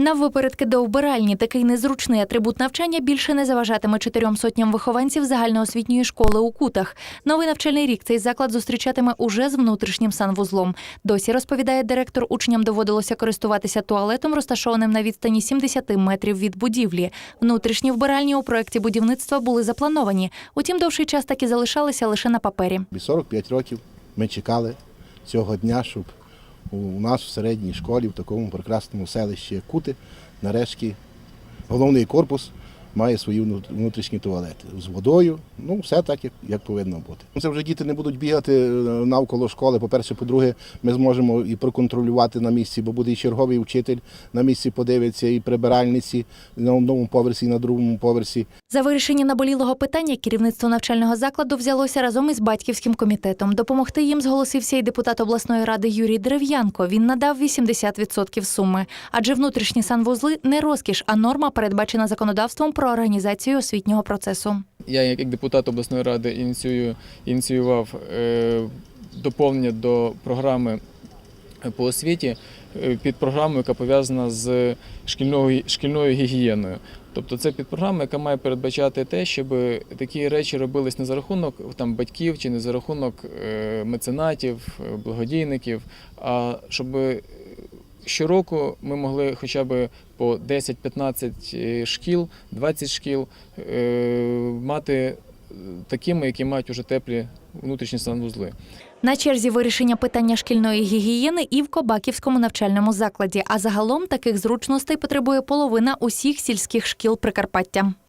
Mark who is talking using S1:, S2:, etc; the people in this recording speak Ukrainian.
S1: Наввипередки до вбиральні такий незручний атрибут навчання більше не заважатиме чотирьом сотням вихованців загальноосвітньої школи у Кутах. Новий навчальний рік цей заклад зустрічатиме уже з внутрішнім санвузлом. Досі розповідає директор, учням доводилося користуватися туалетом, розташованим на відстані 70 метрів від будівлі. Внутрішні вбиральні у проєкті будівництва були заплановані. Утім, довший час так і залишалися лише на папері.
S2: І 45 років ми чекали цього дня, щоб у нас в середній школі, в такому прекрасному селищі Кути, нарешті головний корпус має свої вну- внутрішні туалети з водою. Ну, все так, як, як повинно бути. Це вже діти не будуть бігати е, навколо школи. По-перше, по-друге, ми зможемо і проконтролювати на місці, бо буде і черговий вчитель на місці подивиться, і прибиральниці на одному поверсі, і на другому поверсі.
S1: За вирішення наболілого питання керівництво навчального закладу взялося разом із батьківським комітетом. Допомогти їм зголосився і депутат обласної ради Юрій Дерев'янко. Він надав 80% суми. Адже внутрішні санвузли не розкіш, а норма, передбачена законодавством про організацію освітнього процесу.
S3: Я як депутат обласної ради ініціюю, ініціював е, доповнення до програми по освіті е, під програмою, яка пов'язана з шкільною, шкільною гігієною. Тобто це підпрограма, яка має передбачати те, щоб такі речі робились не за рахунок там, батьків чи не за рахунок е, меценатів, е, благодійників, а щоб е, щороку ми могли хоча б по 10-15 шкіл, 20 шкіл е, мати е, такими, які мають уже теплі внутрішні санвузли.
S1: На черзі вирішення питання шкільної гігієни і в Кобаківському навчальному закладі. А загалом таких зручностей потребує половина усіх сільських шкіл Прикарпаття.